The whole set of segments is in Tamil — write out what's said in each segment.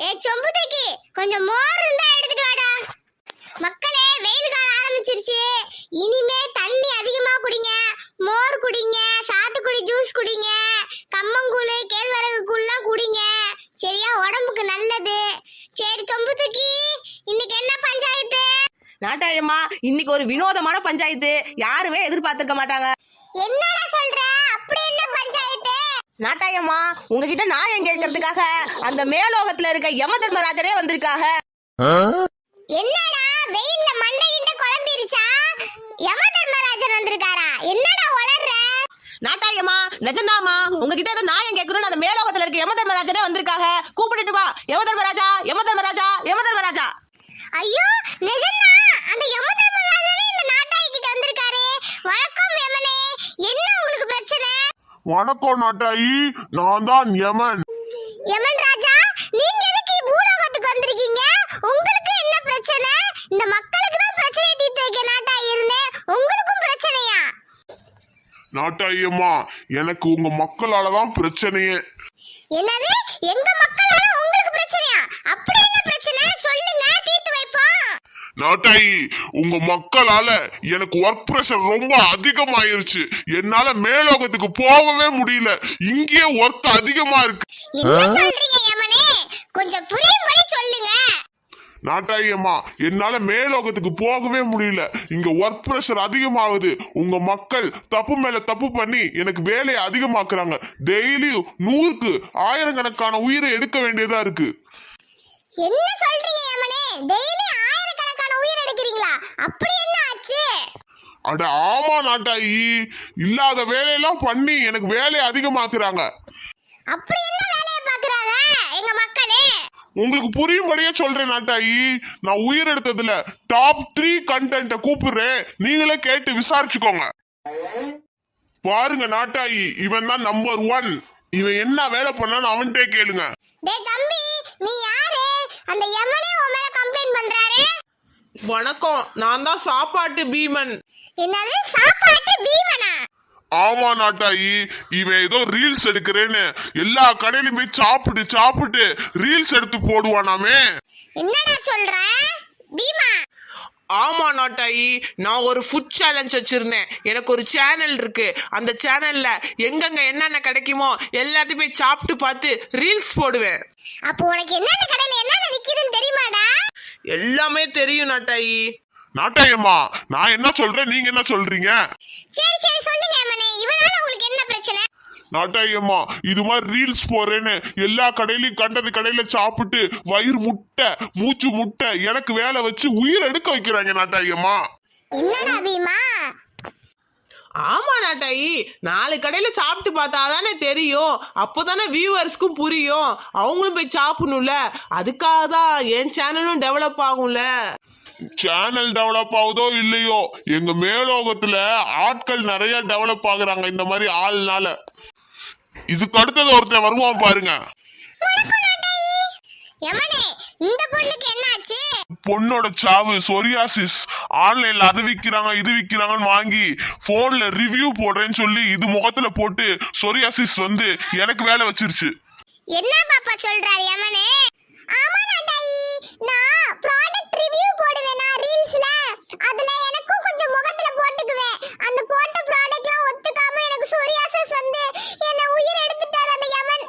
ஏ சொம்புதைக்கு கொஞ்சம் மோர் இருந்தா எடுத்துட்டு வாடா. மக்களே வெயில் காலம் ஆரம்பிச்சிருச்சு. இனிமே தண்ணி அதிகமா குடிங்க. மோர் குடிங்க சாத்துக்குடி ஜூஸ் குடிங்க கம்மங்கூழ் கேழ்வரகு கூழ்லாம் குடிங்க. சரியா உடம்புக்கு நல்லது. சரி சொம்புதைக்கு இன்னைக்கு என்ன பஞ்சாயத்து? நாட்டாயம்மா இன்னைக்கு ஒரு வினோதமான பஞ்சாயத்து. யாருமே எதிர்பார்த்திருக்க மாட்டாங்க. என்னடா நாட்டாயம்மா உங்ககிட்ட நியாயம் கேட்கறதுக்காக அந்த மேலோகத்துல இருக்க யம தர்மராஜரே வந்திருக்காக. என்னடா வெயில்ல மண்டை கிட்ட குழம்பிருச்சா? யம தர்மராஜன் வந்திருக்காரா? என்னடா வளர்ற நாட்டாயம்மா நிஜந்தாமா உங்ககிட்ட ஏதோ நியாயம் கேட்கணும்னு அந்த மேலோகத்துல இருக்க யம தர்மராஜரே வந்திருக்காக. கூப்பிட்டுட்டு வா. யம தர்மராஜா யம தர்மராஜா யம தர்மராஜா ஐயோ வணக்கம் நாட்டாயி. நான் தான் யமன். யமன் ராஜா நீங்க எதுக்கு பூலோகத்துக்கு வந்திருக்கீங்க? உங்களுக்கு என்ன பிரச்சனை? இந்த மக்களுக்கு தான் பிரச்சனை தீர்த்து வைக்க நாட்டாய் இருந்தேன் உங்களுக்கும் பிரச்சனையா? நாட்டாயி அம்மா எனக்கு உங்க மக்களால தான் பிரச்சனையே. என்னது? எங்க நாட்டாயி உங்க மக்களால எனக்கு ஒர்க் ப்ரெஷர் ரொம்ப அதிகமாயிருச்சு. என்னால மேலோகத்துக்கு போகவே முடியல. இங்கேயே ஒர்க் அதிகமா இருக்கு. என்ன சொல்றீங்க யமனே? கொஞ்சம் புரியும்படி சொல்லுங்க. நாட்டாயி அம்மா என்னால மேலோகத்துக்கு போகவே முடியல. இங்க ஒர்க் ப்ரெஷர் அதிகமாகுது. உங்க மக்கள் தப்பு மேல தப்பு பண்ணி எனக்கு வேலையை அதிகமாக்குறாங்க. டெய்லி நூறுக்கு ஆயிரக்கணக்கான உயிரை எடுக்க வேண்டியதா இருக்கு. என்ன சொல்றீங்க யமனே? டெய்லி அப்படி என்ன ஆச்சு? அட ஆமா நாட்டாயி. இல்லாத வேலையெல்லாம் பண்ணி எனக்கு வேலையை அதிகமாக்குறாங்க. அப்படி என்ன வேலையை பாக்குறாங்க எங்க மக்களே? உங்களுக்கு புரியும்படியே சொல்றேன் நாட்டாயி. நான் உயிர் எடுத்ததுல டாப் த்ரீ கண்டென்ட்டை கூப்பிடுறேன். நீங்களே கேட்டு விசாரிச்சுக்கோங்க. பாருங்க நாட்டாயி இவன் தான் நம்பர் ஒன் இவன் என்ன வேலை பண்ணான்னு அவன்கிட்டே கேளுங்க. டேய் தம்பி நீ யாரு? அந்த யமனே உன் மேல கம்ப்ளைண்ட் பண்றாரு? வணக்கம் நான் தான் சாப்பாட்டு பீமன். என்னது சாப்பாட்டு பீமனா? ஆமா நாட்டாயி. இவன் ஏதோ ரீல்ஸ் எடுக்கிறேன்னு. எல்லா கடையிலும் போய் சாப்பிட்டு சாப்பிட்டு ரீல்ஸ் எடுத்து போடுவானாமே. என்னடா சொல்ற? பீமா ஆமா நாட்டாயி நான் ஒரு ஃபுட் சேலஞ்ச் வச்சிருந்தேன். எனக்கு ஒரு சேனல் இருக்கு. அந்த சேனல்ல எங்கெங்க என்னென்ன கிடைக்குமோ எல்லாத்தையும் போய் சாப்பிட்டு பார்த்து ரீல்ஸ் போடுவேன். அப்போ உனக்கு என்னென்ன கடையில என்னென்ன விக்குதுன்னு தெரியுமாடா? எல்லாமே தெரியும் நாட்டாயி. நாட்டாயம்மா நான் என்ன சொல்றேன் நீங்க என்ன சொல்றீங்க? சரி சரி சொல்லுங்க யமனே இவனால உங்களுக்கு நாட்டாயம்மா இது மாதிரி ரீல்ஸ் போறேன்னு எல்லா கடையிலயும் கண்டது கடையில சாப்பிட்டு வயிறு முட்டை மூச்சு முட்டை எனக்கு வேலை வச்சு உயிர் எடுக்க வைக்கிறாங்க நாட்டாயம்மா என்னடா பீமா? ஆமா நாட்டாயி நாலு கடையில சாப்பிட்டு பார்த்தாதானே தெரியும். அப்போதானே வியூவர்ஸ்க்கும் புரியும். அவங்களும் போய் சாப்பிடணும்ல. அதுக்காக தான் என் சேனலும் டெவலப் ஆகும்ல. சேனல் டெவலப் ஆகுதோ இல்லையோ எங்க மேலோகத்துல ஆட்கள் நிறைய டெவலப் ஆகுறாங்க இந்த மாதிரி ஆள்னால. இதுக்கு அடுத்தது ஒருத்தன் வருவான் பாருங்க. இந்த பொண்ணுக்கு என்னாச்சு பொண்ணோட சாவு சொரியாசிஸ் ஆன்லைன்ல அது விக்கிறாங்க இது விக்கிறாங்கன்னு வாங்கி போன்ல ரிவ்யூ போடுறேன்னு சொல்லி இது முகத்துல போட்டு சொரியாசிஸ் வந்து எனக்கு வேலை வச்சிருச்சு. என்ன பாப்பா சொல்றாரு யமனே? ஆமா நான் ப்ராடக்ட் ரிவ்யூ போடுவேனா ரீல்ஸ்ல அதுல எனக்கும் கொஞ்சம் முகத்துல போட்டுக்குவேன் அந்த போட்ட ப்ராடக்ட்லாம் ஒத்துக்காம எனக்கு சோரியாசிஸ் வந்து என்ன உயிர் எடுத்துட்டாரு அந்த யமன்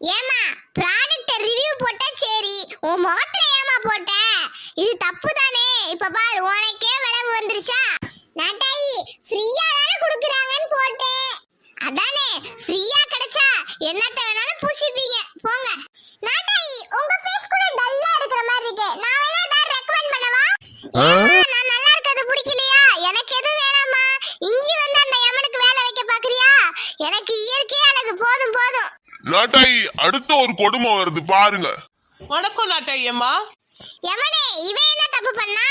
ஏமா ப்ராடக்ட் ரிவ்யூ போட்டா சரி உன் முகத்துல ஏமா போட்ட இது தப்பு தானே இப்ப பாரு உனக்கே விளைவு வந்துருச்சா நாட்டாயி ஃப்ரீயா தானே கொடுக்குறாங்கன்னு போட்டேன் அதானே ஃப்ரீயா கிடைச்சா என்னத்த வேணாலும் பூசிப்பீங்க. போங்க. நாட்டாயி உங்க ஃபேஸ் கூட டல்லா இருக்கிற மாதிரி இருக்கு. நான் வேணா ஏதாவது ரெக்கமெண்ட் பண்ணவா? நான் நல்லா இருக்கிறது பிடிக்கலையா? எனக்கு எது வேணாமா இங்கி வந்து அந்த யமனுக்கு வேலை வைக்க பாக்குறியா? எனக்கு இயற்கையே அழகு போதும் போதும். நாட்டாயி அடுத்த ஒரு கொடுமை வருது பாருங்க. வணக்கம் நாட்டாயம்மா யமனே இவன் என்ன தப்பு பண்ணா?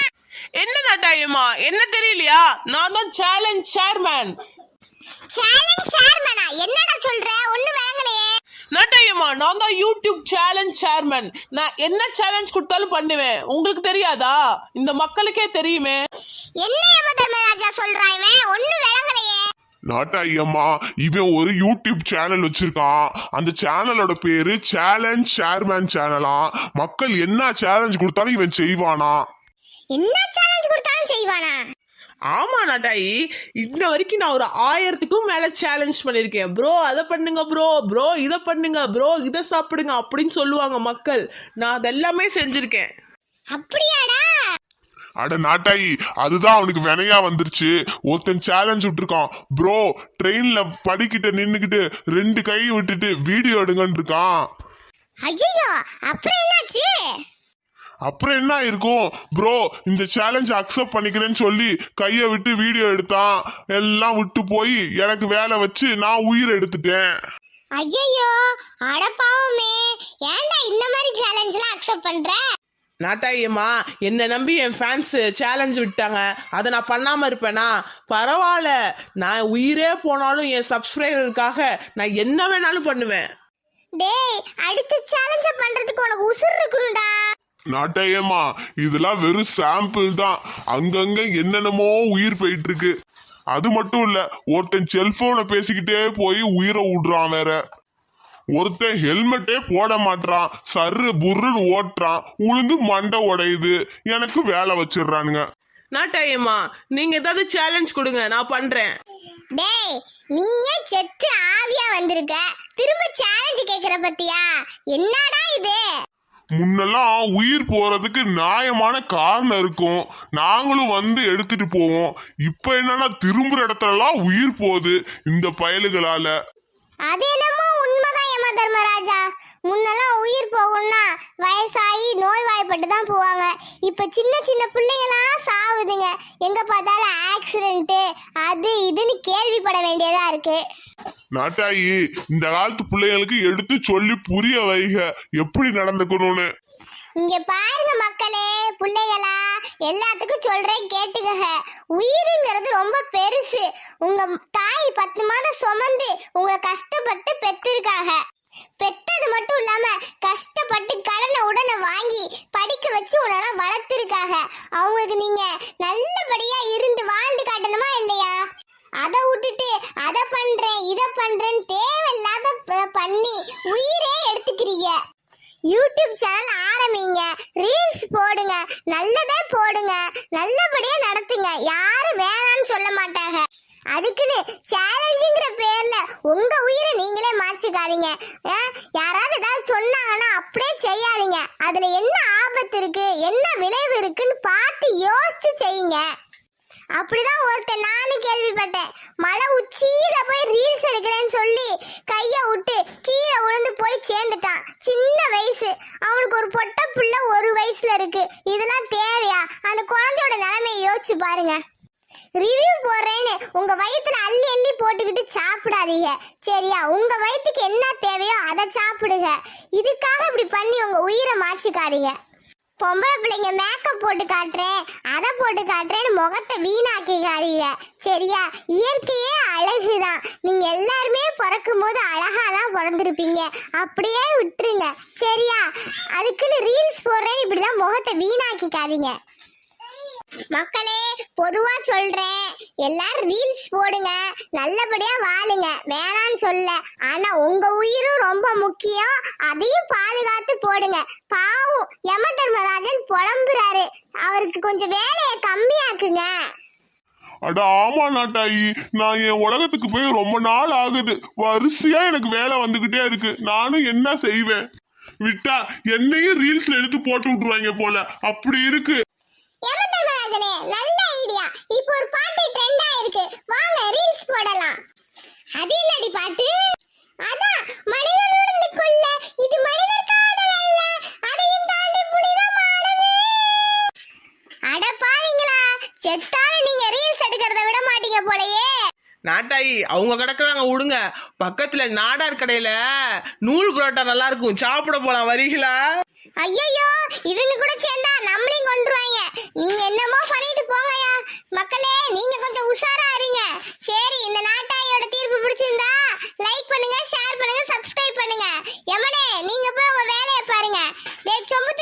என்ன நாட்டாயம்மா என்ன தெரியலையா? நான் தான் சேலஞ்ச் சேர்மேன் சேலஞ்ச் சேர்மனா என்னடா சொல்ற? ஒண்ணு விளங்கலையே. நாட்டாயம்மா நான் தான் யூடியூப் சேலஞ்ச் சேர்மன் நான் என்ன சேலஞ்ச் கொடுத்தாலும் பண்ணுவேன். உங்களுக்கு தெரியாதா? இந்த மக்களுக்கே தெரியுமே. என்ன யம தர்மராஜா சொல்றான் இவன்? ஒண்ணு விளங்கலையே. நாட்டாயி அம்மா இவன் ஒரு யூடியூப் சேனல் வச்சிருக்கான் அந்த சேனலோட பேரு சேலஞ்ச் ஷேர்மேன் சேனலா மக்கள் என்ன சேலஞ்ச் கொடுத்தாலும் இவன் செய்வானா? என்ன சேலஞ்ச் கொடுத்தாலும் செய்வானா? ஆமா நாட்டாயி இன்ன வரைக்கும் நான் ஒரு ஆயிரத்துக்கும் மேல சேலஞ்ச் பண்ணிருக்கேன். ப்ரோ அதை பண்ணுங்க ப்ரோ ப்ரோ இதை பண்ணுங்க ப்ரோ இதை சாப்பிடுங்க அப்படின்னு சொல்லுவாங்க மக்கள். நான் அதெல்லாமே செஞ்சிருக்கேன். அப்படியாடா? அட நாட்டாயி அதுதான் அவனுக்கு வினையா வந்துருச்சு. ஒருத்தன் சேலஞ்ச் விட்டுருக்கான். ப்ரோ ட்ரெயின்ல படிக்கிட்ட நின்னுக்கிட்டு ரெண்டு கை விட்டுட்டு வீடியோ எடுங்கன்னு இருக்கான். ஐயோ அப்புறம் என்னாச்சு? அப்புறம் என்ன இருக்கும் ப்ரோ இந்த சேலஞ்ச் அக்செப்ட் பண்ணிக்கிறேன்னு சொல்லி கையை விட்டு வீடியோ எடுத்தான். எல்லாம் விட்டு போய் எனக்கு வேலை வச்சு நான் உயிர் எடுத்துட்டேன். ஐயோ அட பாவமே. ஏன்டா இந்த மாதிரி சேலஞ்ச்லாம் அக்செப்ட் பண்ற? நாட்டாயம்மா என்னை நம்பி என் ஃபேன்ஸ் சேலஞ்ச் விட்டாங்க. அதை நான் பண்ணாமல் இருப்பேனா? பரவாயில்ல. நான் உயிரே போனாலும் என் சப்ஸ்கிரைபருக்காக நான் என்ன வேணாலும் பண்ணுவேன். டேய் அடுத்த சேலஞ்ச பண்றதுக்கு உனக்கு உசுர் இருக்கணும்டா நாட்டையம்மா இதெல்லாம் வெறும் சாம்பிள் தான். அங்கங்க என்னென்னமோ உயிர் போயிட்டு இருக்கு அது மட்டும் இல்ல ஒருத்தன் செல்போனை பேசிக்கிட்டே போய் உயிரை விடுறான் வேற. ஒருத்தன் ஹெல்மெட்டே போட மாட்றான் சர்ரு புர்ருன்னு ஓட்டுறான் உளுந்து மண்டை உடையுது எனக்கு வேலை வச்சிடுறானுங்க. நாட்டாயம்மா நீங்கள் ஏதாவது சேலஞ்ச் கொடுங்க நான் பண்ணுறேன் டேய் நீயே செத்து ஆவியா வந்திருக்க. திரும்ப சேலஞ்ச் கேக்குற பத்தியா? என்னடா இது? முன்னெல்லாம் உயிர் போறதுக்கு நியாயமான காரணம் இருக்கும். நாங்களும் வந்து எடுத்துட்டு போவோம். இப்ப என்னன்னா திரும்புற இடத்துலலாம் உயிர் போகுது இந்த பயலுகளால. அது என்னமோ உண்மைதான் யம தர்மராஜா. முன்னெல்லாம் உயிர் போகணும்னா வயசாகி நோய் வாய்ப்பட்டு தான் போவாங்க. இப்போ சின்ன சின்ன பிள்ளைங்களாம் சாவுதுங்க. எங்க பார்த்தாலும் ஆக்சிடென்ட்டு அது இதுன்னு கேள்விப்பட வேண்டியதா இருக்கு. நாட்டாயி இந்த காலத்து பிள்ளைங்களுக்கு எடுத்து சொல்லி புரிய வைக. எப்படி நடந்துக்கணும்னு. இங்க பாருங்க மக்களே பிள்ளைகளா எல்லாத்துக்கும் சொல்றேன் கேட்டுக்கங்க. உயிருங்கிறது ரொம்ப பெருசு. உங்க தாய் பத்து மாதம் சுமந்து உங்க கஷ்டப்பட்டு பெத்திருக்காங்க பெத்தது மட்டும் இல்லாம கஷ்டப்பட்டு கடனை உடனே வாங்கி படிக்க வச்சு உன்னெல்லாம் வளர்த்துருக்காங்க. அவங்களுக்கு நீங்க நல்லபடியா இருந்து வாழ்ந்து காட்டணுமா இல்லையா? அதை விட்டுட்டு அதை பண்றேன் இதை பண்றேன்னு தேவையில்லாத பண்ணி உயிரே எடுத்துக்கிறீங்க. யூடியூப் சேனல் ஆரம்பிங்க ரீல்ஸ் போடுங்க நல்லதே போடுங்க நல்லபடியா நடத்துங்க. யாரும் வேணாம்னு சொல்ல மாட்டேன். அதுக்குன்னு சேலஞ்சுங்கிற பேர்ல உங்க உயிரை நீங்களே மாச்சிக்காதீங்க யாராவது ஏதாவது சொன்னாங்கன்னா அப்படியே செய்யாதீங்க. அதுல என்ன ஆபத்து இருக்கு என்ன விளைவு இருக்குன்னு பார்த்து யோசிச்சு செய்யுங்க. அப்படிதான் ஒருத்தன் நானும் கேள்விப்பட்டேன். மலை உச்சியில போய் ரீல்ஸ் எடுக்கிறேன்னு சொல்லி கைய விட்டு கீழே விழுந்து போய் சேர்ந்துட்டான் சின்ன வயசு அவனுக்கு ஒரு பொட்ட புள்ள ஒரு வயசுல இருக்கு இதெல்லாம் தேவையா அந்த குழந்தையோட நிலைமையை யோசிச்சு பாருங்க ரிவ்யூ போடுறேன்னு உங்க வயித்துல அள்ளி அள்ளி போட்டுக்கிட்டு சாப்பிடாதீங்க சரியா உங்க வயித்துக்கு என்ன தேவையோ அதை சாப்பிடுங்க இதுக்காக இப்படி பண்ணி உங்க உயிரை மாச்சிக்காதீங்க பொம்பளை பிள்ளைங்க மேக்கப் போட்டு காட்டுறேன் அதை போட்டு காட்டுறேன்னு முகத்தை வீணாக்கிக்காதீங்க. சரியா? இயற்கையே அழகுதான். நீங்க எல்லாருமே பிறக்கும் போது அழகா தான் பிறந்திருப்பீங்க. அப்படியே விட்டுருங்க. சரியா? அதுக்குன்னு ரீல்ஸ் போடுறேன்னு இப்படிலாம் முகத்தை வீணாக்கிக்காதீங்க. மக்களே பொதுவா சொல்றேன். எல்லாரும் ரீல்ஸ் போடுங்க. நல்லபடியா வாழுங்க. வேணான்னு சொல்ல. ஆனா உங்க உயிரும் ரொம்ப முக்கியம். அதையும் பாதுகாத்து போடுங்க. பாவம் யம தர்மராஜன் புலம்புறாரு. அவருக்கு கொஞ்சம் வேலையை கம்மியாக்குங்க. அட ஆமா நாட்டாயி. நான் என் உலகத்துக்கு போய் ரொம்ப நாள் ஆகுது. வரிசையா எனக்கு வேலை வந்துகிட்டே இருக்கு. நானும் என்ன செய்வேன்? விட்டா என்னையும் ரீல்ஸ்ல எடுத்து போட்டு விட்டுருவாங்க போல. அப்படி இருக்கு யம தர்மராஜனே நல்ல ஐடியா இப்போ ஒரு பாட்டு ட்ரெண்டா இருக்கு வாங்க ரீல்ஸ் போடலாம். அது என்னடி பாட்டு? அதான் மனிதன் உணர்ந்துக்குள்ள இது மனிதர் காதல் அல்ல. அதையும் தாண்டி புனிதமானது அட பாவீங்களா செத்தாலும் நீங்க ரீல்ஸ் எடுக்கிறத விட மாட்டீங்க போலயே. நாட்டாயி அவங்க கிடக்குறாங்க விடுங்க பக்கத்துல நாடார் கடையில நூல் புரோட்டா நல்லா இருக்கும். சாப்பிட போலாம் வரீங்களா ஐயோ இவங்க கூட சேர்ந்தா நம்மளையும் கொண்டுருவாங்க நீங்க என்னமோ பண்ணிட்டு போங்கயா மக்களே நீங்க கொஞ்சம் உஷாரா இருங்க. சரி இந்த நாட்டாயோட தீர்ப்பு பிடிச்சிருந்தா லைக் பண்ணுங்க ஷேர் பண்ணுங்க சப்ஸ்கிரைப் பண்ணுங்க. எமனே நீங்க போய் உங்க வேலையை பாருங்க. நேற்று சொம்பு